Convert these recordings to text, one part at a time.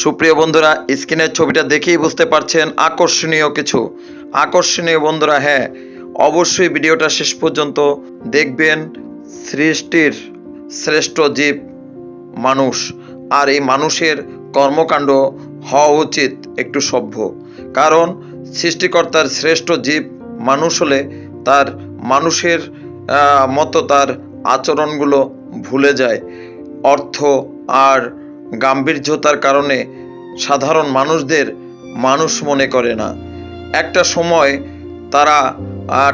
সুপ্রিয় বন্ধুরা, স্ক্রিনের ছবিটা দেখেই বুঝতে পারছেন আকর্ষণীয় কিছু। আকর্ষণীয় বন্ধুরা হ্যাঁ অবশ্যই ভিডিওটা শেষ পর্যন্ত দেখবেন। সৃষ্টির শ্রেষ্ঠ জীব মানুষ আর এই মানুষের কর্মকাণ্ড হওয়া উচিত একটু সভ্য। কারণ সৃষ্টিকর্তার শ্রেষ্ঠ জীব মানুষ হলে তার মানুষের মতো তার আচরণগুলো ভুলে যায়। অর্থ আর গাম্ভীর্যতার কারণে সাধারণ মানুষদের মানুষ মনে করে না। একটা সময় তারা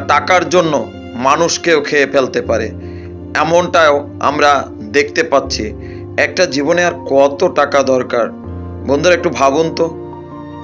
টাকার জন্য মানুষকেও খেয়ে ফেলতে পারে। এমনটাও আমরা দেখতে পাচ্ছি। একটা জীবনে আর কত টাকা দরকার? বন্ধুরা, একটু ভাবুন তো।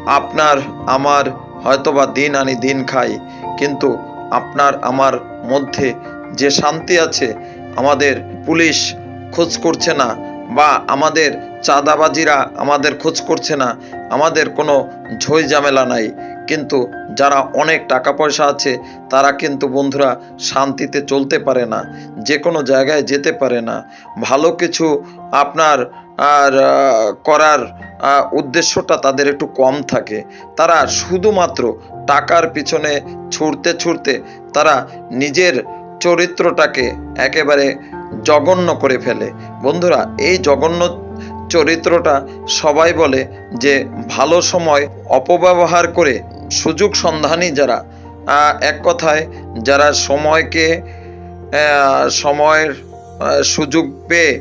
আপনার, আমার হয়তোবা দিন আনি দিন খাই, কিন্তু আপনার, আমার মধ্যে যে শান্তি আছে, আমাদের পুলিশ খোঁজ করছে না বা আমাদের চাঁদাবাজিরা আমাদের খোঁজ করছে না, আমাদের কোনো ঝই ঝামেলা নাই। কিন্তু যারা অনেক টাকা পয়সা আছে, তারা কিন্তু বন্ধুরা শান্তিতে চলতে পারে না যে কোনো জায়গায় যেতে পারে না। ভালো কিছু আপনার আর করার উদ্দেশ্যটা তাদের একটু কম থাকে। তারা শুধুমাত্র টাকার পিছনে ছুটতে ছুটতে তারা নিজের চরিত্রটাকে একেবারে জঘন্য করে ফেলে। বন্ধুরা, এই জঘন্য চরিত্রটা সবাই বলে যে ভালো সময় অপব্যবহার করে সুযোগ সন্ধানী যারা। এক কথায়, যারা সময়কে সময়ের সুযোগ পেয়ে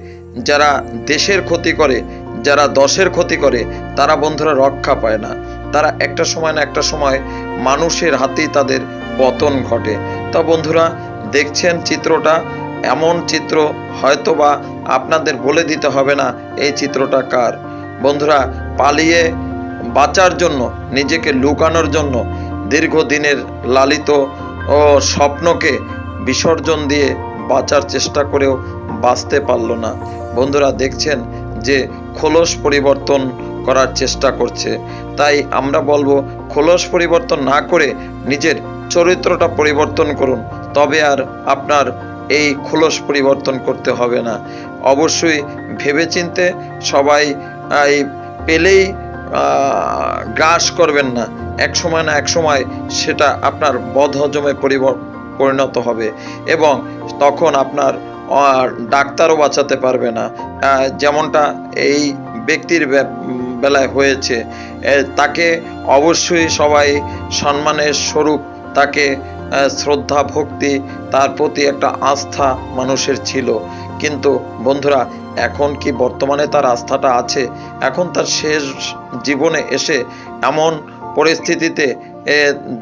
যারা দেশের ক্ষতি করে, যারা দশের ক্ষতি করে, তারা বন্ধুরা রক্ষা পায় না। তারা একটা সময় না একটা সময় মানুষের হাতেই তাদের পতন ঘটে। তা বন্ধুরা, দেখছেন চিত্রটা? এমন চিত্র হয়তোবা আপনাদের বলে দিতে হবে না, এই চিত্রটা কার? বন্ধুরা, পালিয়ে বাঁচার জন্য, নিজেকে লুকানোর জন্য, দীর্ঘদিনের লালিত ও স্বপ্নকে বিসর্জন দিয়ে বাঁচার চেষ্টা করেও বাঁচতে পারল না। বন্ধুরা, দেখছেন যে খোলস পরিবর্তন করার চেষ্টা করছে। তাই আমরা বলব, খোলস পরিবর্তন না করে নিজের চরিত্রটা পরিবর্তন করুন। তবে আর আপনার এই খোলস পরিবর্তন করতে হবে না। অবশ্যই ভেবেচিন্তে সবাই এই পেলেই গ্রাস করবেন না। এক সময় না এক সময় সেটা আপনার বদহজমে পরিণত হবে এবং তখন আপনার আহ, ডাক্তারও বাঁচাতে পারবে না। যেমনটা এই ব্যক্তির বেলায় হয়েছে। তাকে অবশ্যই সবাই সম্মানের স্বরূপ তাকে শ্রদ্ধা, ভক্তি তার প্রতি একটা আস্থা মানুষের ছিল। কিন্তু বন্ধুরা, এখন কি বর্তমানে তার আস্থাটা আছে? এখন তার শেষ জীবনে এসে এমন পরিস্থিতিতে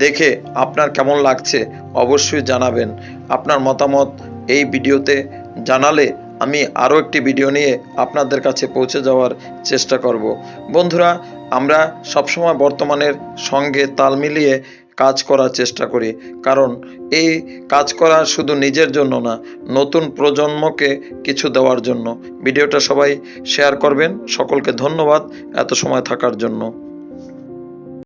দেখে আপনার কেমন লাগছে অবশ্যই জানাবেন। আপনার মতামত এই ভিডিওতে জানালে আমি আরও একটি ভিডিও নিয়ে আপনাদের কাছে পৌঁছে যাওয়ার চেষ্টা করব। বন্ধুরা, আমরা সবসময় বর্তমানের সঙ্গে তাল মিলিয়ে কাজ করার চেষ্টা করি। কারণ এই কাজ করা শুধু নিজের জন্য না, নতুন প্রজন্মকে কিছু দেওয়ার জন্য। ভিডিওটা সবাই শেয়ার করবেন। সকলকে ধন্যবাদ এত সময় থাকার জন্য।